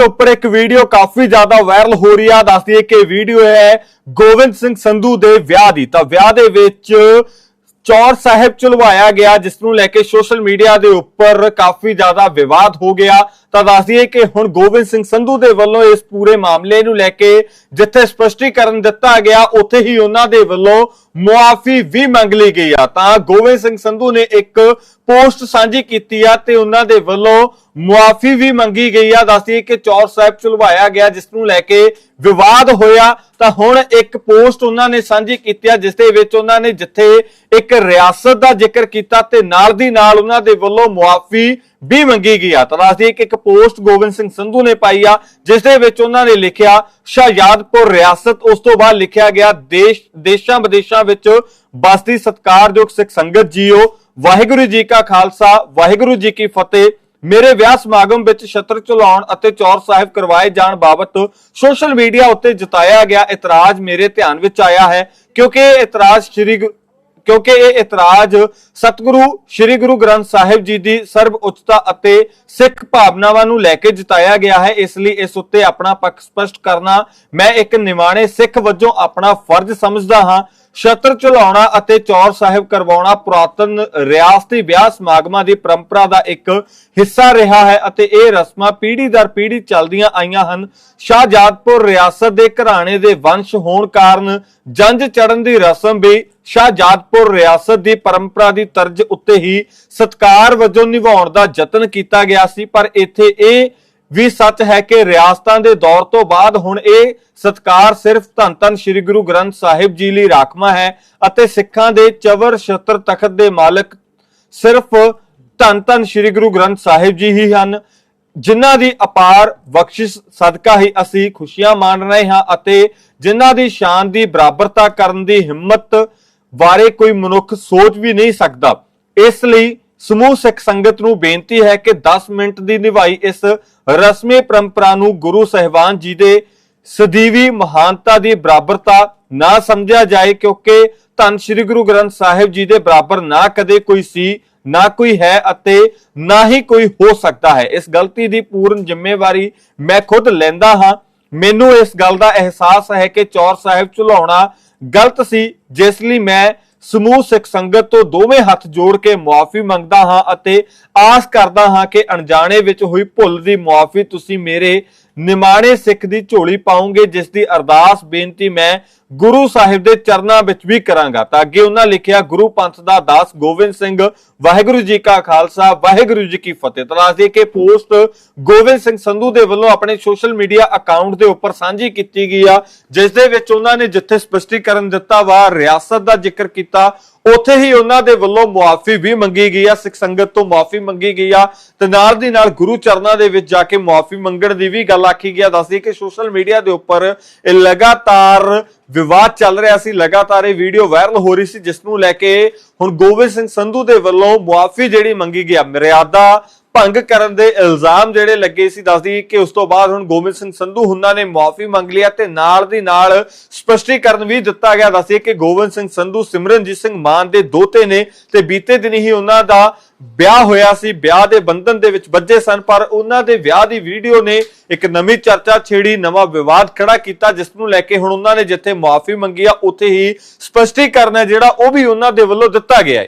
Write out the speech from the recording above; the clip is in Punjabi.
ਉੱਪਰ ਇੱਕ ਵੀਡੀਓ ਕਾਫੀ ਜ਼ਿਆਦਾ ਵਾਇਰਲ ਹੋ ਰਹੀ ਆ। ਦੱਸਦੀ ਹੈ ਕਿ ਵੀਡੀਓ ਹੈ ਗੋਬਿੰਦ ਸਿੰਘ ਸੰਧੂ ਦੇ ਵਿਆਹ ਦੀ। ਤਾਂ ਵਿਆਹ ਦੇ ਵਿੱਚ ਚੌਰ ਸਾਹਿਬ ਚਲਵਾਇਆ ਗਿਆ, ਜਿਸ ਨੂੰ ਲੈ ਕੇ ਸੋਸ਼ਲ ਮੀਡੀਆ ਦੇ ਉੱਪਰ ਕਾਫੀ ਜ਼ਿਆਦਾ ਵਿਵਾਦ ਹੋ ਗਿਆ। ਤਾਂ ਦੱਸਦੀ ਕਿ ਹੁਣ ਗੋਬਿੰਦ ਸਿੰਘ ਸੰਧੂ ਦੇ ਵੱਲੋਂ ਇਸ ਪੂਰੇ ਮਾਮਲੇ ਨੂੰ ਲੈ ਕੇ ਜਿੱਥੇ ਸਪਸ਼ਟੀਕਰਨ ਦਿੱਤਾ ਗਿਆ, ਉੱਥੇ ਹੀ ਉਹਨਾਂ ਦੇ ਵੱਲੋਂ ਮੁਆਫੀ ਵੀ ਮੰਗ ਲਈ ਗਈ ਆ। ਤਾਂ ਗੋਬਿੰਦ ਸਿੰਘ ਸੰਧੂ ਨੇ ਇੱਕ ਪੋਸਟ ਸਾਂਝੀ ਕੀਤੀ ਆ ਤੇ ਉਹਨਾਂ ਦੇ ਵੱਲੋਂ ਮੁਆਫੀ ਵੀ ਮੰਗੀ ਗਈ ਆ। ਦੱਸਦੀ ਕਿ ਚੌਰ ਸਾਹਿਬ ਚੁਲਵਾਇਆ ਗਿਆ, ਜਿਸ ਨੂੰ ਲੈ ਕੇ ਵਿਵਾਦ ਹੋਇਆ। ਤਾਂ ਹੁਣ ਇੱਕ ਪੋਸਟ ਉਹਨਾਂ ਨੇ ਸਾਂਝੀ ਕੀਤੀ ਜਿਸ ਦੇ ਵਿੱਚ ਉਹਨਾਂ ਨੇ ਜਿੱਥੇ ਇੱਕ ਰਿਆਸਤ ਦਾ ਜ਼ਿਕਰ ਕੀਤਾ ਤੇ ਨਾਲ ਦੀ ਨਾਲ ਉਹਨਾਂ ਦੇ ਵੱਲੋਂ ਮੁਆਫੀ ਵੀ ਮੰਗੀ ਗਈ ਆ। ਤਾਂ ਦੱਸਦੀ ਹੈ ਇੱਕ ਪੋਸਟ ਗੋਬਿੰਦ ਸਿੰਘ ਸੰਧੂ ਨੇ ਪਾਈ ਆ, ਜਿਸ ਦੇ ਵਿੱਚ ਉਹਨਾਂ ਨੇ ਲਿਖਿਆ ਸ਼ਾਹਜਾਦਪੁਰ ਰਿਆਸਤ, ਉਸ ਤੋਂ ਬਾਅਦ ਲਿਖਿਆ ਗਿਆ, ਦੇਸ਼ ਦੇਸ਼ਾਂ ਵਿਦੇਸ਼ਾਂ ਵਿੱਚ ਬਸਦੀ ਸਤਕਾਰਯੋਗ ਸਿੱਖ ਸੰਗਤ ਜੀਓ, ਵਾਹਿਗੁਰੂ ਜੀ ਕਾ ਖਾਲਸਾ, ਵਾਹਿਗੁਰੂ ਜੀ ਕੀ ਫਤਿਹ। ਮੇਰੇ ਵਿਆਹ ਸਮਾਗਮ ਵਿੱਚ ਛਤਰ ਚਲਾਉਣ ਅਤੇ ਚੌਰ ਸਾਹਿਬ ਕਰਵਾਏ ਜਾਣ ਬਾਬਤ ਸੋਸ਼ਲ ਮੀਡੀਆ ਉੱਤੇ ਜਤਾਇਆ ਗਿਆ ਇਤਰਾਜ਼ ਮੇਰੇ ਧਿਆਨ ਵਿੱਚ ਆਇਆ ਹੈ, ਕਿਉਂਕਿ ਇਹ ਇਤਰਾਜ਼ ਸ਼੍ਰੀ ਕਿਉਂਕਿ ਇਹ ਇਤਰਾਜ਼ ਸਤਿਗੁਰੂ ਸ੍ਰੀ ਗੁਰੂ ਗ੍ਰੰਥ ਸਾਹਿਬ ਜੀ ਦੀ ਸਰਬ ਉੱਚਤਾ ਅਤੇ ਸਿੱਖ ਭਾਵਨਾਵਾਂ ਨੂੰ ਲੈ ਕੇ ਜਤਾਇਆ ਗਿਆ ਹੈ, ਇਸ ਲਈ ਇਸ ਉੱਤੇ ਆਪਣਾ ਪੱਖ ਸਪਸ਼ਟ ਕਰਨਾ ਮੈਂ ਇੱਕ ਨਿਮਾਣੇ ਸਿੱਖ ਵਜੋਂ ਆਪਣਾ ਫਰਜ਼ ਸਮਝਦਾ ਹਾਂ। ਛਤਰ ਚਲਾਉਣਾ ਅਤੇ ਚੌਰ ਸਾਹਿਬ ਕਰਵਾਉਣਾ ਪੁਰਾਤਨ ਰਿਆਸਤੀ ਵਿਆਹ ਸਮਾਗਮਾਂ ਦੀ ਪਰੰਪਰਾ ਦਾ ਇੱਕ ਹਿੱਸਾ ਰਿਹਾ ਹੈ ਅਤੇ ਇਹ ਰਸਮਾਂ ਪੀੜ੍ਹੀ ਦਰ ਪੀੜ੍ਹੀ ਚੱਲਦੀਆਂ ਆਈਆਂ ਹਨ। ਸ਼ਾਹਜਾਦਪੁਰ ਰਿਆਸਤ ਦੇ ਘਰਾਣੇ ਦੇ ਵੰਸ਼ ਹੋਣ ਕਾਰਨ ਜੰਜ ਚੜਨ ਦੀ ਰਸਮ ਵੀ ਸ਼ਾਹਜਾਦਪੁਰ ਰਿਆਸਤ ਦੀ ਪਰੰਪਰਾ ਦੀ ਤਰਜ਼ ਉੱਤੇ ਹੀ ਸਤਕਾਰ ਵਜੋਂ ਨਿਭਾਉਣ ਦਾ ਯਤਨ ਕੀਤਾ ਗਿਆ ਸੀ। ਪਰ ਇੱਥੇ ਇਹ ਵੀ ਸੱਚ ਹੈ ਕਿ ਰਿਆਸਤਾਂ ਦੇ ਦੌਰ ਤੋਂ ਬਾਅਦ ਹੁਣ ਇਹ ਸਤਕਾਰ ਸਿਰਫ ਧੰਨ ਧੰਨ ਸ੍ਰੀ ਗੁਰੂ ਗ੍ਰੰਥ ਸਾਹਿਬ ਜੀ ਲਈ ਰਾਖਵਾਂ ਹੈ ਅਤੇ ਸਿੱਖਾਂ ਦੇ ਚਵਰ ਛਤਰ ਤਖਤ ਦੇ ਮਾਲਕ ਸਿਰਫ ਧੰਨ ਧੰਨ ਸ੍ਰੀ ਗੁਰੂ ਗ੍ਰੰਥ ਸਾਹਿਬ ਜੀ ਹੀ ਹਨ, ਜਿਨ੍ਹਾਂ ਦੀ ਅਪਾਰ ਬਖਸ਼ਿਸ਼ ਸਦਕਾ ਹੀ ਅਸੀਂ ਖੁਸ਼ੀਆਂ ਮਾਣ ਰਹੇ ਹਾਂ ਅਤੇ ਜਿਨ੍ਹਾਂ ਦੀ ਸ਼ਾਨ ਦੀ ਬਰਾਬਰਤਾ ਕਰਨ ਦੀ ਹਿੰਮਤ ਬਾਰੇ ਕੋਈ ਮਨੁੱਖ ਸੋਚ ਵੀ ਨਹੀਂ ਸਕਦਾ। ਇਸ ਲਈ ਸਮੂਹ ਸਿੱਖ ਸੰਗਤ ਨੂੰ ਬੇਨਤੀ ਹੈ ਕਿ 10 ਮਿੰਟ ਦੀ ਨਿਭਾਈ ਇਸ ਰਸਮੀ ਪਰੰਪਰਾ ਨੂੰ ਗੁਰੂ ਸਹਿਬਾਨ ਜੀ ਦੇ ਸਦੀਵੀ ਮਹਾਨਤਾ ਦੀ ਬਰਾਬਰਤਾ ਨਾ ਸਮਝਿਆ ਜਾਏ, ਕਿਉਂਕਿ ਧੰਨ ਸ੍ਰੀ ਗੁਰੂ ਗ੍ਰੰਥ ਸਾਹਿਬ ਜੀ ਦੇ ਬਰਾਬਰ ਨਾ ਕਦੇ ਕੋਈ ਸੀ, ਨਾ ਕੋਈ ਹੈ ਅਤੇ ਨਾ ਹੀ ਕੋਈ ਹੋ ਸਕਦਾ ਹੈ। ਇਸ ਗਲਤੀ ਦੀ ਪੂਰਨ ਜ਼ਿੰਮੇਵਾਰੀ ਮੈਂ ਖੁਦ ਲੈਂਦਾ ਹਾਂ। ਮੈਨੂੰ ਇਸ ਗੱਲ ਦਾ ਅਹਿਸਾਸ ਹੈ ਕਿ ਚੌਰ ਸਾਹਿਬ ਝੁਲਾਉਣਾ ਗਲਤ ਸੀ, ਜਿਸ ਲਈ ਮੈਂ ਸਮੂਹ ਸਿੱਖ ਸੰਗਤ ਤੋਂ ਦੋਵੇਂ ਹੱਥ ਜੋੜ ਕੇ ਮੁਆਫੀ ਮੰਗਦਾ ਹਾਂ ਅਤੇ ਆਸ ਕਰਦਾ ਹਾਂ ਕਿ ਅਣਜਾਣੇ ਵਿੱਚ ਹੋਈ ਭੁੱਲ ਦੀ ਮੁਆਫੀ ਤੁਸੀਂ ਮੇਰੇ ਨਿਮਾਣੇ ਸਿੱਖ ਦੀ ਝੋਲੀ ਪਾਉਂਗੇ, ਜਿਸ ਦੀ ਅਰਦਾਸ ਬੇਨਤੀ ਮੈਂ ਗੁਰੂ ਸਾਹਿਬ ਦੇ ਚਰਨਾਂ ਵਿੱਚ ਵੀ ਕਰਾਂਗਾ। ਤਾਂ ਅੱਗੇ ਉਹਨਾਂ ਲਿਖਿਆ, ਗੁਰੂ ਪੰਥ ਦਾ ਦਾਸ ਗੋਬਿੰਦ ਸਿੰਘ, ਵਾਹਿਗੁਰੂ ਜੀ ਕਾ ਖਾਲਸਾ, ਵਾਹਿਗੁਰੂ ਜੀ ਕੀ ਫਤਿਹ। ਤਲਾਸ਼ ਦੇ ਕੇ ਪੋਸਟ ਗੋਬਿੰਦ ਸਿੰਘ ਸੰਧੂ ਦੇ ਵੱਲੋਂ ਆਪਣੇ ਸੋਸ਼ਲ ਮੀਡੀਆ ਅਕਾਊਂਟ ਦੇ ਉੱਪਰ ਸਾਂਝੀ ਕੀਤੀ ਗਈ ਆ, ਜਿਸ ਦੇ ਵਿੱਚ ਉਹਨਾਂ ਨੇ ਜਿੱਥੇ ਸਪਸ਼ਟੀਕਰਨ ਦਿੱਤਾ ਵਾ, ਰਿਆਸਤ ਦਾ ਜ਼ਿਕਰ ਕੀਤਾ ਉੱਥੇ ਹੀ ਉਹਨਾਂ ਦੇ ਵੱਲੋਂ ਮੁਆਫੀ ਵੀ ਮੰਗੀ ਗਈ ਆ, ਸਿੱਖ ਸੰਗਤ ਤੋਂ ਮੁਆਫੀ ਮੰਗੀ ਗਈ ਆ। ਤੇ ਨਾਲ ਦੀ ਨਾਲ ਗੁਰੂ ਚਰਨਾਂ ਦੇ ਵਿੱਚ ਜਾ ਕੇ ਮੁਆਫੀ ਮੰਗਣ ਦੀ ਵੀ ਗੱਲ ਆਖੀ ਗਿਆ ਦੱਸਦੀ ਕਿ ਸੋਸ਼ਲ ਮੀਡੀਆ ਦੇ ਉੱਪਰ ਇਹ ਲਗਾਤਾਰ ਵਿਵਾਦ ਚੱਲ ਰਿਹਾ ਸੀ। ਲਗਾਤਾਰ ਇਹ ਵੀਡੀਓ ਵਾਇਰਲ ਹੋ ਰਹੀ ਸੀ, ਜਿਸ ਨੂੰ ਲੈ ਕੇ ਹੁਣ ਗੋਬਿੰਦ ਸਿੰਘ ਸੰਧੂ ਦੇ ਵੱਲੋਂ ਮੁਆਫੀ ਜਿਹੜੀ ਮੰਗੀ ਗਿਆ ਮਰਿਆਦਾ ਭੰਗ ਕਰਨ ਦੇ ਇਲਜ਼ਾਮ ਜਿਹੜੇ ਲੱਗੇ ਸੀ, ਦੱਸਦੀ ਕਿ ਉਸ ਤੋਂ ਬਾਅਦ ਹੁਣ ਗੋਬਿੰਦ ਸਿੰਘ ਸੰਧੂ ਹੁਣਾਂ ਨੇ ਮੁਆਫੀ ਮੰਗ ਲਿਆ ਤੇ ਨਾਲ ਦੀ ਨਾਲ ਸਪਸ਼ਟੀਕਰਨ ਵੀ ਦਿੱਤਾ ਗਿਆ। ਦੱਸਦੀ ਕਿ ਗੋਬਿੰਦ ਸਿੰਘ ਸੰਧੂ, ਸਿਮਰਨਜੀਤ ਸਿੰਘ ਮਾਨ ਦੇ ਦੋਤੇ ਨੇ ਤੇ ਬੀਤੇ ਦਿਨ ਹੀ ਉਹਨਾਂ ਦਾ ਵਿਆਹ ਹੋਇਆ ਸੀ। ਵਿਆਹ ਦੇ ਬੰਧਨ ਦੇ ਵਿੱਚ ਬੱਝੇ ਸਨ, ਪਰ ਉਹਨਾਂ ਦੇ ਵਿਆਹ ਦੀ ਵੀਡੀਓ ਨੇ ਇੱਕ ਨਵੀਂ ਚਰਚਾ ਛੇੜੀ, ਨਵਾਂ ਵਿਵਾਦ ਖੜਾ ਕੀਤਾ, ਜਿਸ ਨੂੰ ਲੈ ਕੇ ਹੁਣ ਉਹਨਾਂ ਨੇ ਜਿੱਥੇ ਮੁਆਫੀ ਮੰਗੀ ਆ, ਉੱਥੇ ਹੀ ਸਪਸ਼ਟੀਕਰਨ ਹੈ ਜਿਹੜਾ ਉਹ ਵੀ ਉਹਨਾਂ ਦੇ ਵੱਲੋਂ ਦਿੱਤਾ ਗਿਆ ਹੈ।